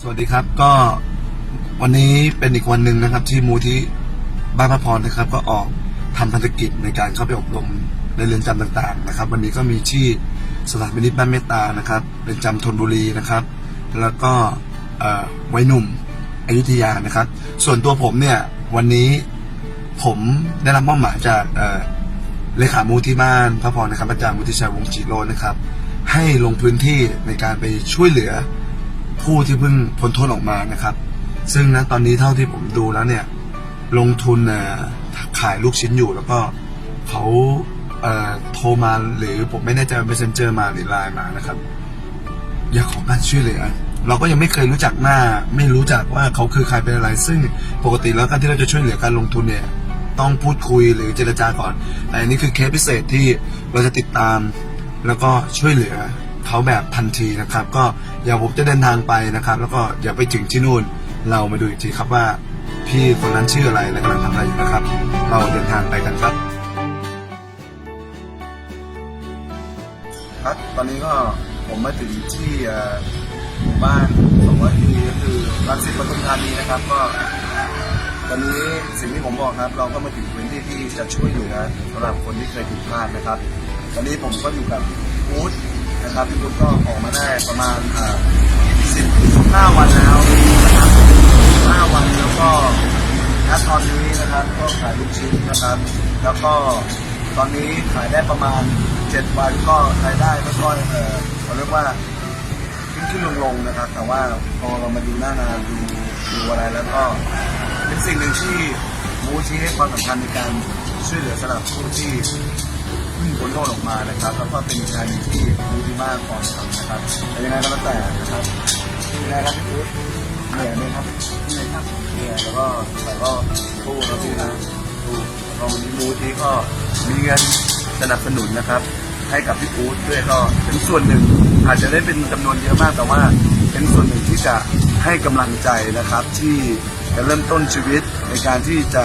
สวัสดีครับก็วันนี้เป็นอีกวันหนึ่งนะครับ ที่มูที่บ้านพระพรนะครับ ก็ออกทำภารกิจในการเข้าไปอบรมในเรือนจำต่างๆนะครับ วันนี้ก็มีที่สถานพินิจบ้านเมตตานะครับเรือนจำธนบุรีนะครับ แล้วก็ไว้หนุ่มอยุธยานะครับ ส่วนตัวผมเนี่ยวันนี้ผมได้รับมอบหมายจากเลขามูที่บ้านพระพรนะครับอาจารย์มุทิชัยวงศ์จิโรนะครับ ให้ลงพื้นที่ในการไปช่วยเหลือ ผู้ที่เพิ่งพ้นโทษออกมานะครับ ซึ่งนะตอนนี้เท่าที่ผมดูแล้วเนี่ย ลงทุนขายลูกชิ้นอยู่แล้วก็เขาเโทรมาหรือผมไม่แน่ใจว่า messenger มาหรือไลน์มานะครับ อยากขอการช่วยเหลือเราก็ยังไม่เคยรู้จักหน้า ไม่รู้จักว่าเขาคือใครเป็นอะไร ซึ่งปกติแล้วการที่เราจะช่วยเหลือการลงทุนเนี่ย ต้องพูดคุยหรือเจรจาก่อน แต่อันนี้คือเคสพิเศษที่เราจะติดตามแล้วก็ช่วยเหลือ เขาแบบทันทีนะครับ ก็อย่าผมจะเดินทางไปนะครับ แล้วก็อย่าไปถึงที่นู่น เรามาดูอีกทีครับว่า พี่คนนั้นชื่ออะไรและกำลังทำอะไรอยู่นะครับ เราเดินทางไปกันครับ ครับตอนนี้ก็ผมมาถึงที่หมู่บ้านสองร้อยปีก็คือรังสิตปทุมธานีนะครับก็ตอนนี้สิ่งที่ผมบอกครับ เราก็มาถึงพื้นที่ที่จะช่วยเหลือสำหรับคนที่เคยผิดพลาดนะครับ ตอนนี้ผมก็อยู่กับอู๊ด นะครับพี่อู๊ดก็ออกมาได้ประมาณสิบห้าวันแล้วนะครับห้าวันแล้วก็ณตอนนี้นะครับก็ขายลูกชิ้นนะครับ แล้วก็ตอนนี้ขายได้ประมาณเจ็ดวันก็รายได้ก็ค่อยเออเขาเรียกว่าขึ้นขึ้นลงลงนะครับ แต่ว่าพอเรามาดูหน้างานดูดูอะไรแล้วก็เป็นสิ่งหนึ่งที่มูชี้ให้ความสำคัญในการช่วยเหลือสำหรับผู้ที่ พิ่งพ้นโทษออกมานะครับ แล้วก็เป็นการที่มูที่มากพอทำนะครับแต่ยังไงก็แล้วแต่นะครับยังไงครับพี่พุทธเหนื่อยไหมครับเหนื่อยครับเหนื่อยแล้วก็แต่ก็สู้นะพี่นะสู้แล้วก็วันนี้มูที่ก็มีเงินสนับสนุนนะครับ ให้กับพี่อู๊ดด้วยก็เป็นส่วนหนึ่ง อาจจะได้เป็นจำนวนเยอะมากแต่ว่า เป็นส่วนหนึ่งที่จะ ให้กำลังใจนะครับที่จะเริ่มต้นชีวิตในการที่จะ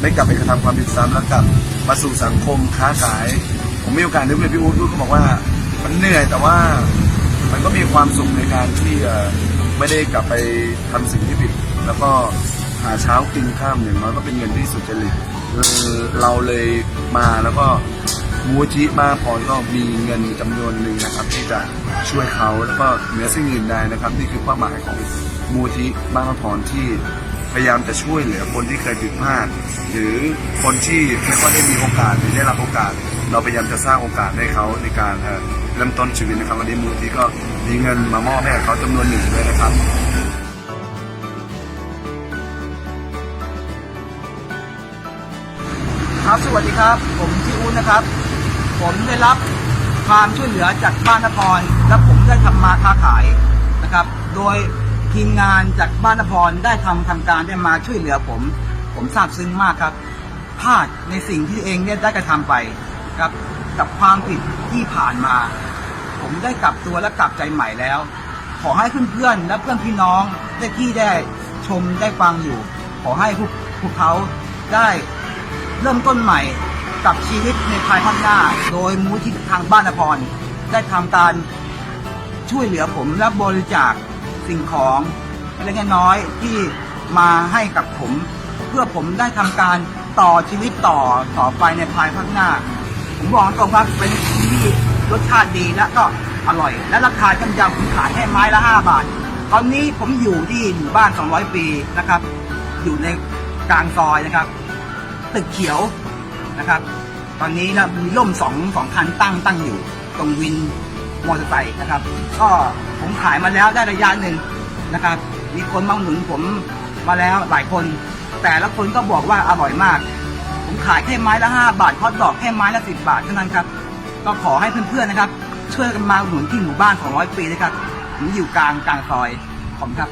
ไม่กลับไปกระทำความผิดซ้ำแล้วกลับมาสู่สังคมค้าขาย ผมมีโอกาสได้คุยกับพี่อู๊ดอู๊ดก็บอกว่ามันเหนื่อยแต่ว่ามันก็มีความสุขในการที่ไม่ได้กลับไปทำสิ่งที่ผิด แล้วก็หาเช้ากินข้ามอย่างน้อยก็เป็นเงินที่สุจริตเราเลยมาแล้วก็ มูลที่บ้านพรก็มีเงินจำนวนหนึ่งนะครับ ที่จะช่วยเขาแล้วก็เหนือสิ่งอื่นใดนะครับ นี่คือเป้าหมายของมูลที่บ้านพรที่พยายามจะช่วยเหลือคนที่เคยผิดพลาด หรือคนที่ไม่ค่อยได้มีโอกาสหรือได้รับโอกาส เราพยายามจะสร้างโอกาสให้เขาในการเริ่มต้นชีวิตนะครับวันนี้มูลที่ก็มีเงินมามอบให้กับเขาจำนวนหนึ่งด้วยนะครับครับสวัสดีครับ ผมชื่อุ้นนะครับ ผมได้รับความช่วยเหลือจากบ้านนคร และผมได้ทำมาค้าขายนะครับ โดยทีมงานจากบ้านนครได้ทำทำการได้มาช่วยเหลือผม ผมซาบซึ้งมากครับพลาดในสิ่งที่เองเนี่ยได้กระทำไปครับกับความผิดที่ผ่านมา ผมได้กลับตัวและกลับใจใหม่แล้ว ขอให้เพื่อนๆและเพื่อนพี่น้องได้ที่ได้ชมได้ฟังอยู่ ขอให้พวกพวกเขาได้เริ่มต้นใหม่ กับชีวิตในภายข้างหน้า โดยมูลที่ทางบ้านนครได้ทำการช่วยเหลือผมและบริจาคสิ่งของเล็กน้อยที่มาให้กับผม เพื่อผมได้ทำการต่อชีวิตต่อต่อไปในภายข้างหน้า ผมบอกตรงว่าเป็นที่รสชาติดีและก็อร่อย และราคาจำยำผมขายให้ไม้ละ 5 บาท ตอนนี้ผมอยู่ที่หมู่บ้าน 200 ปีนะครับ อยู่ในกลางซอยนะครับ ตึกเขียว นะครับ ตอนนี้นะมีร่มสองสองคันตั้งตั้งอยู่ ตรงวินมอเตอร์ไซค์นะครับ ก็ผมขายมาแล้วได้ระยะหนึ่งนะครับ มีคนมาหนุนผมมาแล้วหลายคน แต่ละคนก็บอกว่าอร่อยมาก ผมขายแค่ไม้ละห้าบาทฮอตดอกแค่ไม้ละสิบบาทเท่านั้นครับ ก็ขอให้เพื่อนๆนะครับ ช่วยกันมาหนุนที่หมู่บ้าน200ปีนะครับผมอยู่กลางกลางซอยขอบคุณครับ